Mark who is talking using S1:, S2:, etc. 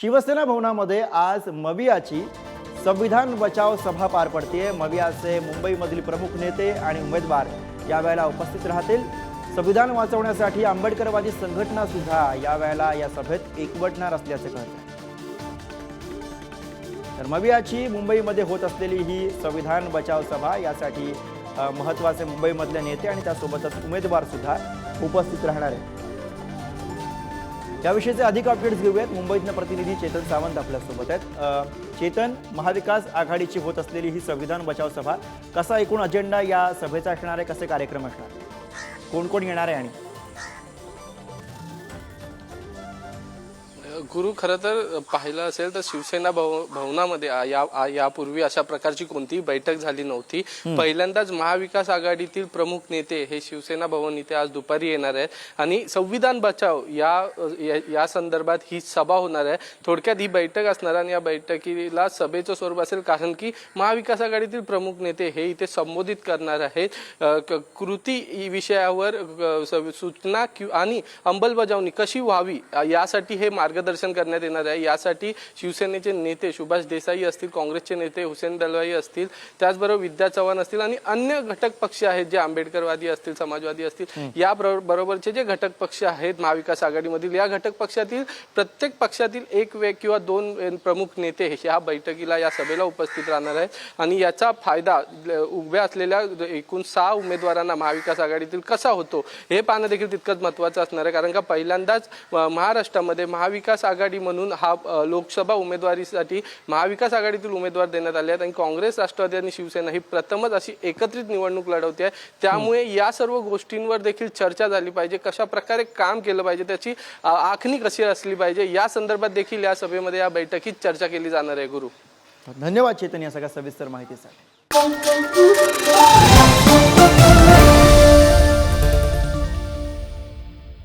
S1: शिवसेना भवनामध्ये आज मवियाची संविधान बचाव सभा पार पडते मवियाचे मुंबईमधील प्रमुख नेते आणि उमेदवार यावेळेला उपस्थित राहतील. संविधान वाचवण्यासाठी आंबेडकरवादी संघटना सुद्धा यावेळेला या सभेत एकवटणार असल्याचे कळतं तर मवियाची मुंबईमध्ये होत असलेली ही संविधान बचाव सभा यासाठी महत्त्वाचे मुंबईमधले नेते आणि त्यासोबतच उमेदवार सुद्धा उपस्थित राहणार आहेत. याविषयीचे अधिक अपडेट्स घेऊयात. मुंबईतनं प्रतिनिधी चेतन सावंत आपल्यासोबत आहेत. चेतन महाविकास आघाडीची होत असलेली ही संविधान बचाव सभा कसा एकूण अजेंडा या सभेचा असणार आहे? कसे कार्यक्रम असणार? कोण कोण येणार आहे आणि?
S2: गुरु खरं तर पाहिलं असेल तर शिवसेना भव भवनामध्ये आ- या आ- यापूर्वी अशा प्रकारची कोणतीही बैठक झाली नव्हती. पहिल्यांदाच महाविकास आघाडीतील प्रमुख नेते हे शिवसेना भवन इथे आज दुपारी येणार आहेत. आणि संविधान बचाव या या- या संदर्भात ही सभा होणार आहे. थोडक्यात ही बैठक असणार आहे आणि या बैठकीला सभेचं स्वरूप असेल कारण की महाविकास आघाडीतील प्रमुख नेते हे इथे संबोधित करणार आहेत. अ, क- कृती इ- विषयावर अ, स- सूचना कि- आणि अंमलबजावणी कशी व्हावी अ, यासाठी हे मार्गदर्शन करण्यात येणार आहे. यासाठी शिवसेनेचे नेते सुभाष देसाई असतील काँग्रेसचे नेते हुसेन दलवाई असतील त्याचबरोबर विद्या चव्हाण असतील आणि अन्य घटक पक्ष आहेत जे आंबेडकरवादी असतील समाजवादी असतील. या बरो- बरोबरचे जे घटक पक्ष आहेत महाविकास आघाडीमधील या घटक पक्षातील प्रत्येक पक्षातील एक वे किंवा दोन प्रमुख नेते हे ह्या बैठकीला या सभेला उपस्थित राहणार आहेत. आणि याचा फायदा उभ्या असलेल्या एकूण सहा उमेदवारांना महाविकास आघाडीतील कसा होतो हे पाहणं देखील तितकंच महत्त्वाचं असणार आहे. कारण का पहिल्यांदाच महाराष्ट्रामध्ये महाविकास आघाडी म्हणून हा लोकसभा उमेदवारीसाठी महाविकास आघाडीतील उमेदवार देण्यात आले आहेत आणि काँग्रेस राष्ट्रवादी आणि शिवसेना ही प्रथमच अशी एकत्रित निवडणूक लढवते आहे. त्यामुळे या सर्व गोष्टींवर देखील चर्चा झाली पाहिजे. कशा प्रकारे काम केलं पाहिजे त्याची आखणी कशी असली पाहिजे. या संदर्भात देखील या सभेमध्ये या बैठकीत चर्चा केली जाणार आहे गुरु.
S1: धन्यवाद चेतन या सगळ्या सविस्तर माहितीसाठी.